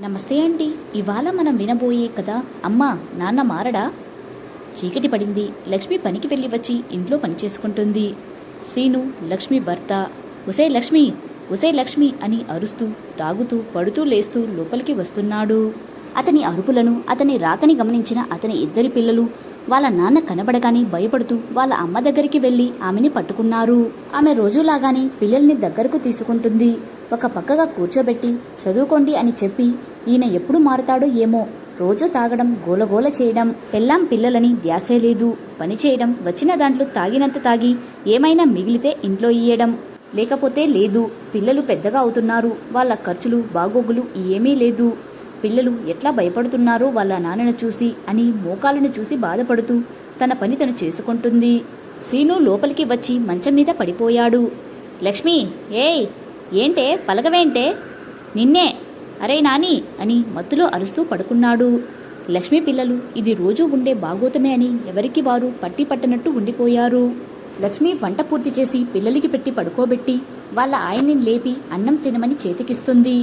నమస్తే అండి. ఇవాళ మనం వినబోయే కదా అమ్మా నాన్న మారడా? చీకటి పడింది. లక్ష్మి పనికి వెళ్ళి వచ్చి ఇంట్లో పని చేసుకుంటుంది. సీను లక్ష్మి భర్త ఉసే లక్ష్మి ఉసే లక్ష్మి అని అరుస్తూ తాగుతూ పడుతూ లేస్తూ లోపలికి వస్తున్నాడు. అతని అరుపులను అతని రాకని గమనించిన అతని ఇద్దరి పిల్లలు వాళ్ళ నాన్న కనబడగానే భయపడుతూ వాళ్ళ అమ్మ దగ్గరికి వెళ్ళి ఆమెని పట్టుకున్నారు. ఆమె రోజులాగానే పిల్లల్ని దగ్గరకు తీసుకుంటుంది. ఒక పక్కగా కూర్చోబెట్టి చదువుకోండి అని చెప్పి ఈయన ఎప్పుడు మారుతాడో ఏమో రోజు తాగడం గోలగోల చేయడం పెళ్ళాం పిల్లలని ధ్యాసే లేదు. పని చేయడం వచ్చిన దాంట్లో తాగినంత తాగి ఏమైనా మిగిలితే ఇంట్లో ఇయ్యడం. లేకపోతే లేదు పిల్లలు పెద్దగా అవుతున్నారు వాళ్ళ ఖర్చులు బాగోగులు ఏమీ లేదు. పిల్లలు ఎట్లా భయపడుతున్నారో వాళ్ళ నాన్నను చూసి అని మోకాలను చూసి బాధపడుతూ తన పని తను చేసుకుంటుంది. సీను లోపలికి వచ్చి మంచం మీద పడిపోయాడు. లక్ష్మి ఏయ్ ఏంటే పలకవేంటే? నిన్నే అరే నాని అని మత్తులో అరుస్తూ పడుకున్నాడు. లక్ష్మి పిల్లలు ఇది రోజూ ఉండే బాగోతమే అని ఎవరికి వారు పట్టి పట్టనట్టు ఉండిపోయారు. లక్ష్మి వంట పూర్తి చేసి పిల్లలకి పెట్టి పడుకోబెట్టి వాళ్ళ ఆయన్ని లేపి అన్నం తినమని చేతికిస్తుంది.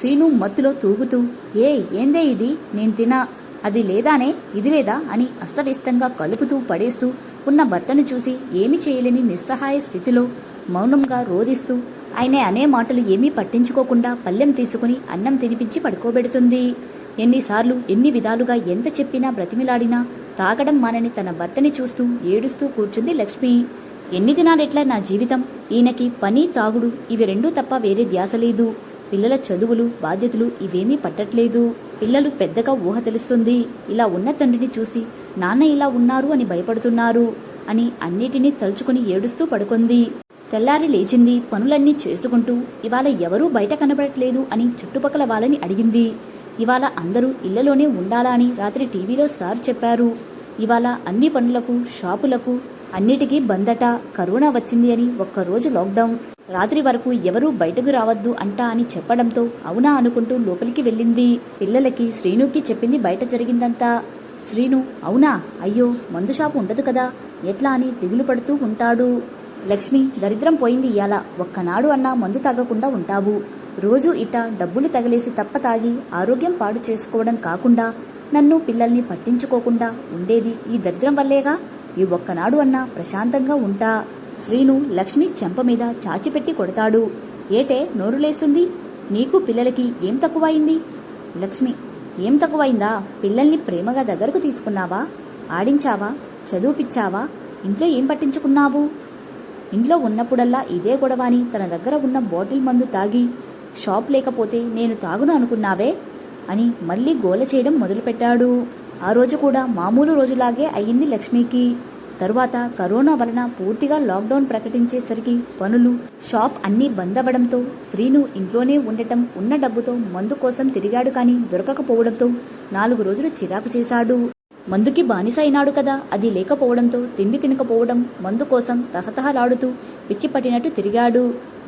సీను మత్తులో తూగుతూ ఏ ఏందే ఇది? నేను తినా. అది లేదానే? ఇది లేదా? అని అస్తవ్యస్తంగా కలుపుతూ పడేస్తూ ఉన్న భర్తను చూసి ఏమి చేయలేని నిస్సహాయ స్థితిలో మౌనంగా రోదిస్తూ ఆయన అనే మాటలు ఏమీ పట్టించుకోకుండా పల్లెం తీసుకుని అన్నం తినిపించి పడుకోబెడుతుంది. ఎన్నిసార్లు ఎన్ని విధాలుగా ఎంత చెప్పినా బ్రతిమిలాడినా తాగడం మానని తన భర్తని చూస్తూ ఏడుస్తూ కూర్చుంది లక్ష్మి. ఎన్ని దినాలెట్లా నా జీవితం? ఈయనకి పని తాగుడు ఇవి రెండూ తప్ప వేరే ధ్యాస లేదు. పిల్లల చదువులు బాధ్యతలు ఇవేమీ పట్టట్లేదు. పిల్లలు పెద్దగా ఊహ తెలుస్తుంది. ఇలా ఉన్న తండ్రిని చూసి నాన్న ఇలా ఉన్నారు అని భయపడుతున్నారు అని అన్నిటినీ తలుచుకుని ఏడుస్తూ పడుకుంది. తెల్లారి లేచింది. పనులన్నీ చేసుకుంటూ ఇవాళ ఎవరూ బయట కనబడట్లేదు అని చుట్టుపక్కల వాళ్ళని అడిగింది. ఇవాళ అందరూ ఇళ్ళలోనే ఉండాలా అని రాత్రి టీవీలో సార్ చెప్పారు. ఇవాళ అన్ని పనులకు షాపులకు అన్నిటికీ బందట కరోనా వచ్చింది అని ఒక్కరోజు లాక్డౌన్. రాత్రి వరకు ఎవరూ బయటకు రావద్దు అంటా అని చెప్పడంతో అవునా అనుకుంటూ లోపలికి వెళ్ళింది. పిల్లలకి శ్రీనుకి చెప్పింది బయట జరిగిందంతా. శ్రీను అవునా? అయ్యో మందు షాపు ఉండదు కదా. ఎట్లా అని దిగులు పడుతూ ఉంటాడు. లక్ష్మి దరిద్రం పోయింది ఇయాల ఒక్కనాడు అన్నా మందు తాగకుండా ఉంటావు. రోజు ఇట డబ్బులు తగిలేసి తప్ప తాగి ఆరోగ్యం పాడు చేసుకోవడం కాకుండా నన్ను పిల్లల్ని పట్టించుకోకుండా ఉండేది ఈ దరిద్రం వల్లేగా? ఈ ఒక్కనాడు అన్నా ప్రశాంతంగా ఉంటా. శ్రీను లక్ష్మి చెంప మీద చాచిపెట్టి కొడతాడు. ఏటే నోరు లేస్తుంది నీకు పిల్లలకి ఏం తక్కువైంది? లక్ష్మి ఏం తక్కువైందా? పిల్లల్ని ప్రేమగా దగ్గరకు తీసుకున్నావా? ఆడించావా? చదువుపిచ్చావా? ఇంట్లో ఏం పట్టించుకున్నావు? ఇంట్లో ఉన్నప్పుడల్లా ఇదే గొడవ అని తన దగ్గర ఉన్న బాటిల్ మందు తాగి షాప్ లేకపోతే నేను తాగును అనుకున్నావే? అని మళ్ళీ గోల చేయడం మొదలుపెట్టాడు. ఆ రోజు కూడా మామూలు రోజులాగే అయ్యింది లక్ష్మికి. తరువాత కరోనా వలన పూర్తిగా లాక్డౌన్ ప్రకటించేసరికి పనులు షాప్ అన్నీ బంద్ అవ్వడంతో శ్రీను ఇంట్లోనే ఉండటం ఉన్న డబ్బుతో మందు కోసం తిరిగాడు కానీ దొరకకపోవడంతో నాలుగు రోజులు చిరాకు చేశాడు. మందుకి బానిస అయినాడు కదా. అది లేకపోవడంతో తిండి తినకపోవడం మందు కోసం తహతహలాడుతూ పిచ్చి పట్టినట్టు తిరిగాడు.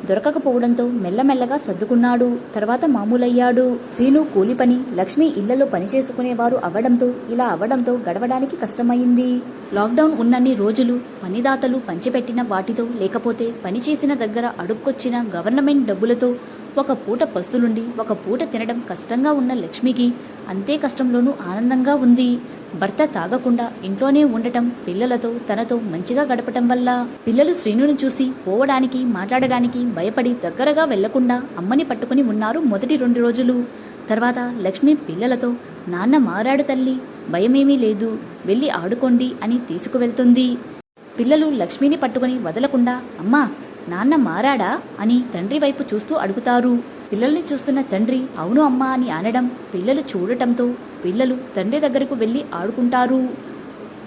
దొరకకపోవడంతో మెల్లమెల్లగా సర్దుకున్నాడు. తర్వాత మామూలయ్యాడు. సీను కూలి పని లక్ష్మి ఇళ్ళలో పని చేసుకునేవారు అవ్వడంతో ఇలా అవ్వడంతో గడవడానికి కష్టమైంది లాక్డౌన్ ఉన్నన్ని రోజులు పనిదాతలు పంచిపెట్టిన వాటితో లేకపోతే పనిచేసిన దగ్గర అడుక్కొచ్చిన గవర్నమెంట్ డబ్బులతో ఒక పూట పస్తులుండి ఒక పూట తినడం కష్టంగా ఉన్న లక్ష్మికి అంతే కష్టంలోనూ ఆనందంగా ఉంది. భర్త తాగకుండా ఇంట్లోనే ఉండటం పిల్లలతో తనతో మంచిగా గడపటం వల్ల పిల్లలు శ్రీనుని చూసి పోవడానికి మాట్లాడడానికి భయపడి దగ్గరగా వెళ్ళకుండా అమ్మని పట్టుకుని ఉన్నారు మొదటి రెండు రోజులు. తర్వాత లక్ష్మి పిల్లలతో నాన్న మారాడు తల్లి భయమేమీ లేదు వెళ్ళి ఆడుకోండి అని తీసుకువెళ్తుంది. పిల్లలు లక్ష్మిని పట్టుకుని వదలకుండా అమ్మా నాన్న మారాడా? అని తండ్రి వైపు చూస్తూ అడుగుతారు. పిల్లల్ని చూస్తున్న తండ్రి అవును అమ్మా అని అనడం పిల్లలు చూడటంతో పిల్లలు తండ్రి దగ్గరకు వెళ్ళి ఆడుకుంటారు.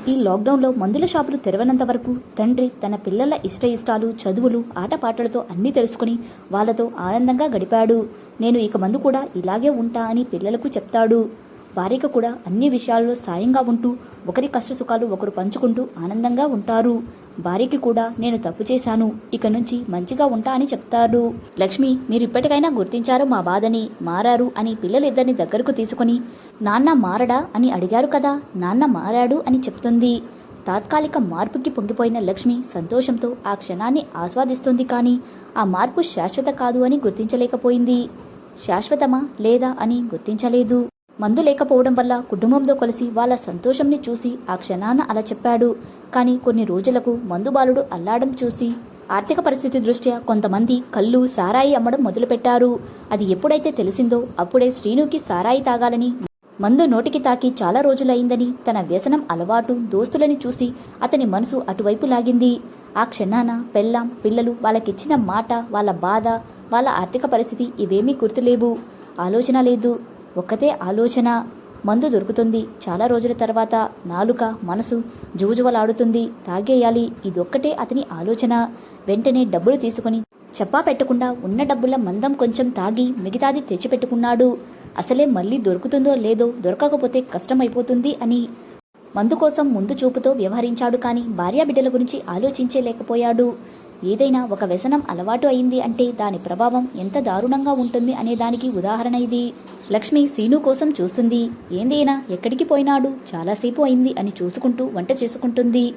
ఈ లాక్డౌన్లో మందుల షాపులు తెరవనంత వరకు తండ్రి తన పిల్లల ఇష్ట ఇష్టాలు చదువులు ఆటపాటలతో అన్నీ తెలుసుకుని వాళ్ళతో ఆనందంగా గడిపాడు. నేను ఇక మందు కూడా ఇలాగే ఉంటా అని పిల్లలకు చెప్తాడు. భార్యకు కూడా అన్ని విషయాల్లో సాయంగా ఉంటూ ఒకరి కష్ట సుఖాలు ఒకరు పంచుకుంటూ ఆనందంగా ఉంటారు. భార్యకి కూడా నేను తప్పు చేశాను ఇక నుంచి మంచిగా ఉంటా అని చెప్తాడు లక్ష్మి మీరు ఇప్పటికైనా గుర్తించారు మా బాధని మారారు అని పిల్లలిద్దరిని దగ్గరకు తీసుకుని నాన్న మారడా అని అడిగారు కదా నాన్న మారాడు అని చెప్తుంది. తాత్కాలిక మార్పుకి పొంగిపోయిన లక్ష్మి సంతోషంతో ఆ క్షణాన్ని ఆస్వాదిస్తుంది కానీ ఆ మార్పు శాశ్వత కాదు అని గుర్తించలేకపోయింది. శాశ్వతమా లేదా అని గుర్తించలేదు. మందు లేకపోవడం వల్ల కుటుంబంతో కలిసి వాళ్ళ సంతోషంని చూసి ఆ క్షణాన అలా చెప్పాడు. కానీ కొన్ని రోజులకు మందుబాలుడు అల్లాడం చూసి ఆర్థిక పరిస్థితి దృష్ట్యా కొంతమంది కళ్ళు సారాయి అమ్మడం మొదలుపెట్టారు. అది ఎప్పుడైతే తెలిసిందో అప్పుడే శ్రీనుకి సారాయి తాగాలని మందు నోటికి తాకి చాలా రోజులైందని తన వ్యసనం అలవాటు దోస్తులని చూసి అతని మనసు అటువైపు లాగింది. ఆ క్షణాన పెళ్ళాం పిల్లలు వాళ్ళకిచ్చిన మాట వాళ్ళ బాధ వాళ్ళ ఆర్థిక పరిస్థితి ఇవేమీ గుర్తులేవు. ఆలోచన లేదు. ఒక్కతే ఆలోచన మందు దొరుకుతుంది. చాలా రోజుల తర్వాత నాలుక మనసు జువుజువలాడుతుంది తాగేయాలి. ఇదొక్కటే అతని ఆలోచన. వెంటనే డబ్బులు తీసుకుని చెప్పా పెట్టకుండా ఉన్న డబ్బుల మందం కొంచెం తాగి మిగతాది తెచ్చిపెట్టుకున్నాడు. అసలే మళ్ళీ దొరుకుతుందో లేదో దొరకకపోతే కష్టమైపోతుంది అని మందు కోసం ముందు చూపుతో వ్యవహరించాడు కానీ భార్యాబిడ్డల గురించి ఆలోచించే లేకపోయాడు ఏదైనా ఒక వ్యసనం అలవాటు అయింది అంటే దాని ప్రభావం ఎంత దారుణంగా ఉంటుంది అనే దానికి ఉదాహరణ ఇది. లక్ష్మి సీను కోసం చూస్తుంది. ఏందైనా? ఎక్కడికి పోయినాడు? చాలాసేపు అయింది అని చూసుకుంటూ వంట చేసుకుంటుంది.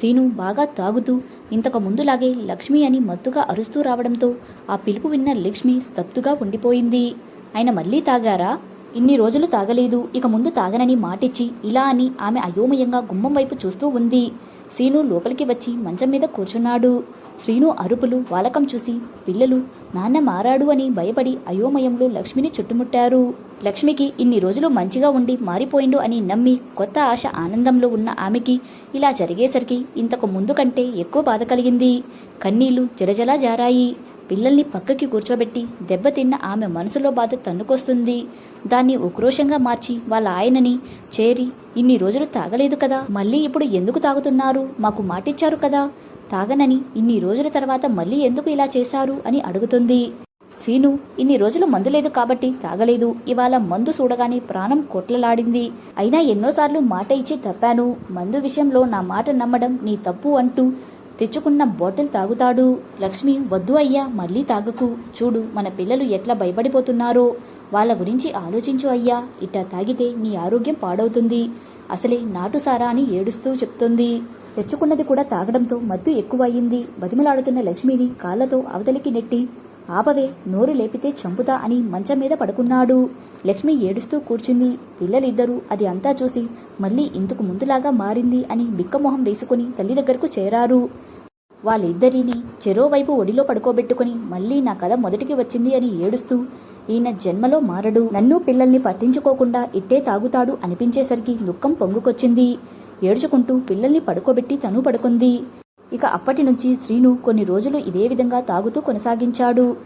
సీను బాగా తాగుతూ ఇంతకు ముందులాగే లక్ష్మి అని మత్తుగా అరుస్తూ రావడంతో ఆ పిలుపు విన్న లక్ష్మి స్తబ్దుగా ఉండిపోయింది. ఆయన మళ్ళీ తాగారా? ఇన్ని రోజులు తాగలేదు. ఇక ముందు తాగనని మాటిచ్చి ఇలా అని ఆమె అయోమయంగా గుమ్మం వైపు చూస్తూ ఉంది. సీను లోపలికి వచ్చి మంచం మీద కూర్చున్నాడు. శ్రీను అరుపులు వాలకం చూసి పిల్లలు నాన్న మారాడు అని భయపడి అయోమయంలో లక్ష్మిని చుట్టుముట్టారు. లక్ష్మికి ఇన్ని రోజులు మంచిగా ఉండి మారిపోయిండు అని నమ్మి కొత్త ఆశ ఆనందంలో ఉన్న ఆమెకి ఇలా జరిగేసరికి ఇంతకు ముందు కంటే ఎక్కువ బాధ కలిగింది. కన్నీళ్ళు జలజలా జారాయి. పిల్లల్ని పక్కకి కూర్చోబెట్టి దెబ్బతిన్న ఆమె మనసులో బాధ తన్నుకొస్తుంది. దాన్ని ఉక్రోషంగా మార్చి వాళ్ళ ఆయనని చేరి ఇన్ని రోజులు తాగలేదు కదా మళ్ళీ ఇప్పుడు ఎందుకు తాగుతున్నారు? మాకు మాటిచ్చారు కదా తాగనని ఇన్ని రోజుల తర్వాత మళ్ళీ ఎందుకు ఇలా చేశారు అని అడుగుతుంది. సీను ఇన్ని రోజులు మందు లేదు కాబట్టి తాగలేదు. ఇవాళ మందు చూడగానే ప్రాణం కొట్లలాడింది అయినా ఎన్నోసార్లు మాట ఇచ్చి తప్పాను. మందు విషయంలో నా మాట నమ్మడం నీ తప్పు అంటూ తెచ్చుకున్న బాటిల్ తాగుతాడు. లక్ష్మి వద్దు అయ్యా మళ్ళీ తాగకు. చూడు మన పిల్లలు ఎట్లా భయపడిపోతున్నారో. వాళ్ళ గురించి ఆలోచించు అయ్యా. ఇట్టా తాగితే నీ ఆరోగ్యం పాడవుతుంది. అసలే నాటుసారా అని ఏడుస్తూ చెప్తుంది. తెచ్చుకున్నది కూడా తాగడంతో మత్తు ఎక్కువయ్యింది. బతిమలాడుతున్న లక్ష్మిని కాళ్ళతో అవతలికి నెట్టి ఆపవే నోరు లేపితే చంపుతా అని మంచం మీద పడుకున్నాడు. లక్ష్మి ఏడుస్తూ కూర్చుంది. పిల్లలిద్దరూ అది అంతా చూసి మళ్ళీ ఇంతకు ముందులాగా మారింది అని బిక్కమొహం వేసుకుని తల్లి దగ్గరకు చేరారు. వాళ్ళిద్దరిని చెరోవైపు ఒడిలో పడుకోబెట్టుకుని మళ్ళీ నా కథ మొదటికి వచ్చింది అని ఏడుస్తూ ఈయన జన్మలో మారడు. నన్ను పిల్లల్ని పట్టించుకోకుండా ఇట్టే తాగుతాడు అనిపించేసరికి దుఃఖం పొంగుకొచ్చింది. ఏడ్చుకుంటూ పిల్లల్ని పడుకోబెట్టి తను పడుకుంది. ఇక అప్పటి నుంచి శ్రీను కొన్ని రోజులు ఇదే విధంగా తాగుతూ కొనసాగించాడు.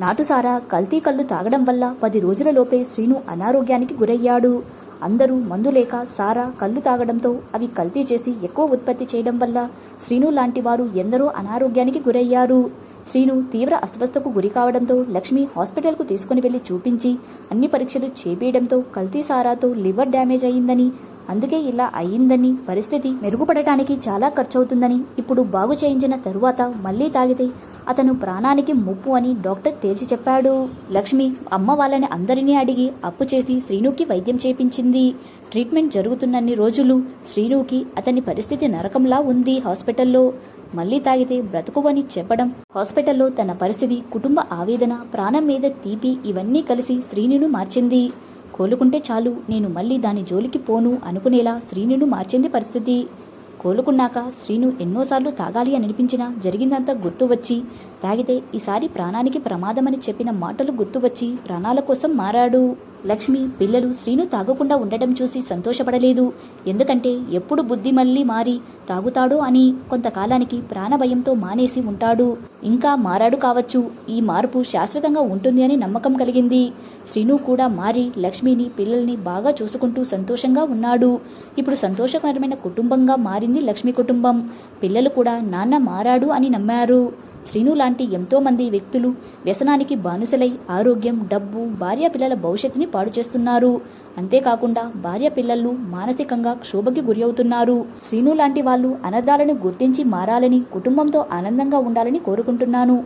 నాటుసారా కల్తీ కళ్ళు తాగడం వల్ల పది రోజులలోపే శ్రీను అనారోగ్యానికి గురయ్యాడు. అందరూ మందు లేక సారా కళ్ళు తాగడంతో అవి కల్తీ చేసి ఎక్కువ ఉత్పత్తి చేయడం వల్ల శ్రీను లాంటి వారు ఎందరో అనారోగ్యానికి గురయ్యారు. శ్రీను తీవ్ర అస్వస్థకు గురి కావడంతో లక్ష్మి హాస్పిటల్కు తీసుకుని వెళ్ళి చూపించి అన్ని పరీక్షలు చేపేయడంతో కల్తీ సారాతో లివర్ డ్యామేజ్ అయిందని అందుకే ఇలా అయ్యిందని పరిస్థితి మెరుగుపడటానికి చాలా ఖర్చవుతుందని ఇప్పుడు బాగు చేయించిన తరువాత మళ్ళీ తాగితే అతను ప్రాణానికి ముప్పు అని డాక్టర్ తేల్చి చెప్పాడు. లక్ష్మి అమ్మ వాళ్ళని అందరినీ అడిగి అప్పు చేసి శ్రీనుకి వైద్యం చేపించింది. ట్రీట్మెంట్ జరుగుతున్నన్ని రోజులు శ్రీనుకి అతని పరిస్థితి నరకంలా ఉంది హాస్పిటల్లో. మళ్ళీ తాగితే బ్రతుకువని చెప్పడం హాస్పిటల్లో తన పరిస్థితి కుటుంబ ఆవేదన ప్రాణం మీద తీపి ఇవన్నీ కలిసి శ్రీనును మార్చింది. కోలుకుంటే చాలు నేను మళ్ళీ దాని జోలికి పోను అనుకునేలా శ్రీనును మార్చింది పరిస్థితి. కోలుకున్నాక శ్రీను ఎన్నోసార్లు తాగాలి అని అనిపించినా జరిగిందంతా గుర్తు వచ్చి తాగితే ఈసారి ప్రాణానికి ప్రమాదమని చెప్పిన మాటలు గుర్తు వచ్చి ప్రాణాల కోసం మారాడు. లక్ష్మి పిల్లలు శ్రీను తాగకుండా ఉండటం చూసి సంతోషపడలేదు. ఎందుకంటే ఎప్పుడు బుద్ధి మళ్ళీ మారి తాగుతాడో అని కొంతకాలానికి ప్రాణభయంతో మానేసి ఉంటాడు. ఇంకా మారాడు కావచ్చు. ఈ మార్పు శాశ్వతంగా ఉంటుంది అని నమ్మకం కలిగింది. శ్రీను కూడా మారి లక్ష్మిని పిల్లల్ని బాగా చూసుకుంటూ సంతోషంగా ఉన్నాడు. ఇప్పుడు సంతోషకరమైన కుటుంబంగా మారింది లక్ష్మి కుటుంబం. పిల్లలు కూడా నాన్న మారాడు అని నమ్మారు. శ్రీను లాంటి ఎంతోమంది వ్యక్తులు వ్యసనానికి బానిసలై ఆరోగ్యం డబ్బు భార్య పిల్లల భవిష్యత్తుని పాడు చేస్తున్నారు. అంతేకాకుండా భార్య పిల్లలు మానసికంగా క్షోభకి గురి అవుతున్నారు శ్రీను లాంటి వాళ్ళు అనర్థాలను గుర్తించి మారాలని కుటుంబంతో ఆనందంగా ఉండాలని కోరుకుంటున్నాను.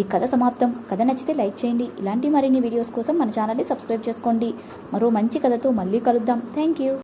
ఈ కథ సమాప్తం. కథ నచ్చితే లైక్ చేయండి. ఇలాంటి మరిన్ని వీడియోస్ కోసం మన ఛానల్ని సబ్స్క్రైబ్ చేసుకోండి. మరో మంచి కథతో మళ్ళీ కలుద్దాం. Thank you.